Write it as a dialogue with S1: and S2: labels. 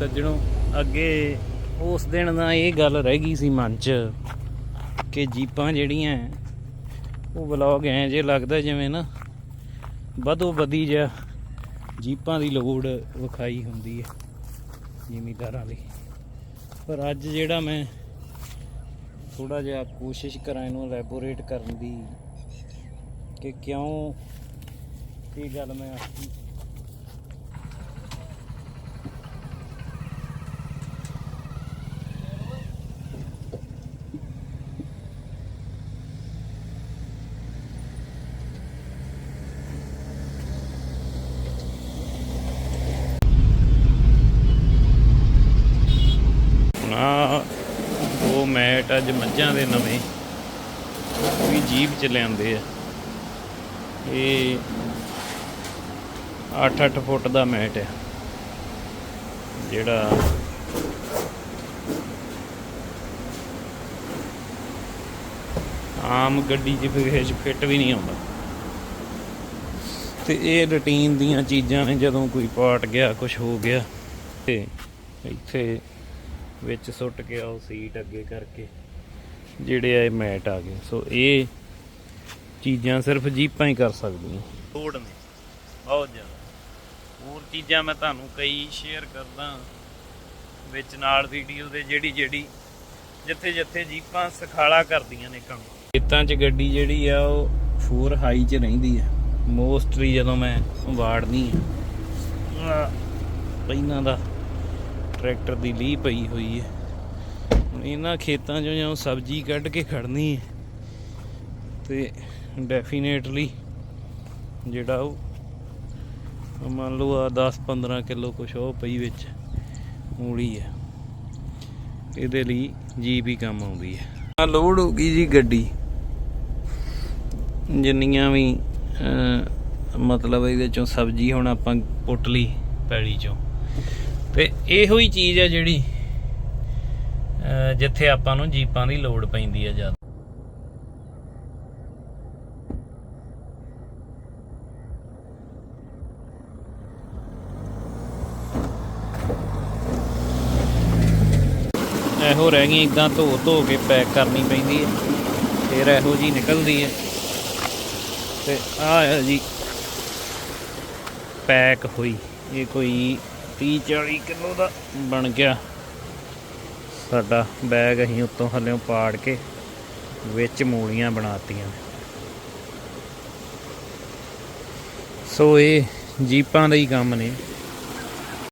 S1: ਸੱਜਣੋ, ਅੱਗੇ ਉਸ ਦਿਨ ਦਾ ਇਹ ਗੱਲ ਰਹਿ ਗਈ ਸੀ ਮਨ 'ਚ ਕਿ ਜੀਪਾਂ ਜਿਹੜੀਆਂ, ਉਹ ਵਲੌਗ ਐ ਜੇ ਲੱਗਦਾ ਜਿਵੇਂ ਨਾ ਵਧੋ ਵਧੀ ਜਿਹਾ ਜੀਪਾਂ ਦੀ ਲੋੜ ਵਿਖਾਈ ਹੁੰਦੀ ਹੈ ਜ਼ਿਮੀਦਾਰਾਂ ਲਈ। ਪਰ ਅੱਜ ਜਿਹੜਾ ਮੈਂ ਥੋੜਾ ਜਿਹਾ ਕੋਸ਼ਿਸ਼ ਕਰਾਂ ਇਹਨੂੰ ਐਲੈਬੋਰੇਟ ਕਰਨ ਦੀ ਕਿ ਕਿਉਂ ਇਹ ਗੱਲ ਮੈਂ ਆਖੀ ਨਾ ਉਹ ਅੱਜ ਮੱਝਾਂ ਦੇ ਨਵੇਂ। ਵੀ ਜੀਪ ਚ ਲਿਆਂਦੇ ਆ। ਇਹ 8-8 ਫੁੱਟ ਦਾ ਮੈਟ ਹੈ ਜਿਹੜਾ ਆਮ ਗੱਡੀ 'ਚ ਫਿਰ ਫਿੱਟ ਵੀ ਨਹੀਂ ਆਉਂਦਾ। ਤੇ ਇਹ ਰੁਟੀਨ ਦੀਆਂ ਚੀਜ਼ਾਂ ਨੇ, ਜਦੋਂ ਕੋਈ ਪਾਟ ਗਿਆ ਕੁਝ ਹੋ ਗਿਆ, ਤੇ ਇੱਥੇ ਵਿੱਚ ਸੁੱਟ ਕੇ ਆਓ ਸੀਟ ਅੱਗੇ ਕਰਕੇ ਜਿਹੜੇ ਆ ਇਹ ਮੈਟ ਆ ਗਏ। ਸੋ ਇਹ ਚੀਜ਼ਾਂ ਸਿਰਫ ਜੀਪਾਂ ਹੀ ਕਰ ਸਕਦੀਆਂ। ਲੋੜ ਨੇ ਬਹੁਤ ਜ਼ਿਆਦਾ। ਹੋਰ ਚੀਜ਼ਾਂ ਮੈਂ ਤੁਹਾਨੂੰ ਕਈ ਸ਼ੇਅਰ ਕਰਦਾ ਵਿੱਚ ਨਾਲ ਵੀਡੀਓ ਦੇ ਜਿਹੜੀ ਜਿਹੜੀ ਜਿੱਥੇ ਜਿੱਥੇ ਜੀਪਾਂ ਸਖਾਲਾ ਕਰਦੀਆਂ ਨੇ ਕੰਮ। ਖੇਤਾਂ 'ਚ ਗੱਡੀ ਜਿਹੜੀ ਆ ਉਹ ਫੋਰ ਹਾਈ 'ਚ ਰਹਿੰਦੀ ਆ। ਮੋਸਟਲੀ ਜਦੋਂ ਮੈਂ ਵਾੜਨੀ ਆ। ਪਹਿਲਾਂ ਦਾ ਟਰੈਕਟਰ ਦੀ ਲੀਹ ਪਈ ਹੋਈ ਹੈ। ਹੁਣ ਇਹਨਾਂ ਖੇਤਾਂ 'ਚੋਂ ਜਾਂ ਸਬਜ਼ੀ ਕੱਢ ਕੇ ਖੜਨੀ ਹੈ ਤੇ ਡੈਫੀਨੇਟਲੀ ਜਿਹੜਾ ਉਹ ਮੰਨ ਲਓ ਆ 10 15 ਕਿਲੋ ਕੁਛ ਉਹ ਪਈ ਵਿੱਚ ਮੂਲੀ ਹੈ। ਇਹਦੇ ਲਈ ਜੀ ਹੀ ਕੰਮ ਆਉਂਦੀ ਹੈ। ਆ ਲੋਡ ਹੋ ਗਈ ਜੀ ਗੱਡੀ। ਜਿੰਨੀਆਂ ਵੀ ਮਤਲਬ ਇਹਦੇ ਚੋਂ ਸਬਜ਼ੀ ਹੁਣ ਆਪਾਂ ਪੁੱਟ ਲਈ ਪੈਲੀ ਚੋਂ। ਤੇ ਇਹੋ ਹੀ ਚੀਜ਼ ਹੈ ਜਿਹੜੀ ਜਿੱਥੇ ਆਪਾਂ ਨੂੰ ਜੀਪਾਂ ਦੀ ਲੋੜ ਪੈਂਦੀ ਹੈ ਜ਼ਿਆਦਾ। ਇਹੋ ਰਹਿ ਗਈ ਇਦਾਂ ਧੋ ਧੋ ਕੇ ਪੈਕ ਕਰਨੀ ਪੈਂਦੀ ਹੈ, ਫਿਰ ਇਹੋ ਜੀ ਨਿਕਲਦੀ ਹੈ। ਤੇ ਆ ਜੀ, ਪੈਕ ਹੋਈ, ਇਹ ਕੋਈ 30 40 ਕਿਲੋ ਦਾ ਬਣ ਗਿਆ। ਸਾਡਾ ਬੈਗ ਅਸੀਂ ਉੱਤੋਂ ਹੱਲਿਓਂ ਪਾੜ ਕੇ ਵਿੱਚ ਮੂਲੀਆਂ ਬਣਾਤੀਆਂ। ਸੋ ਇਹ ਜੀਪਾਂ ਦਾ ਹੀ ਕੰਮ ਨੇ।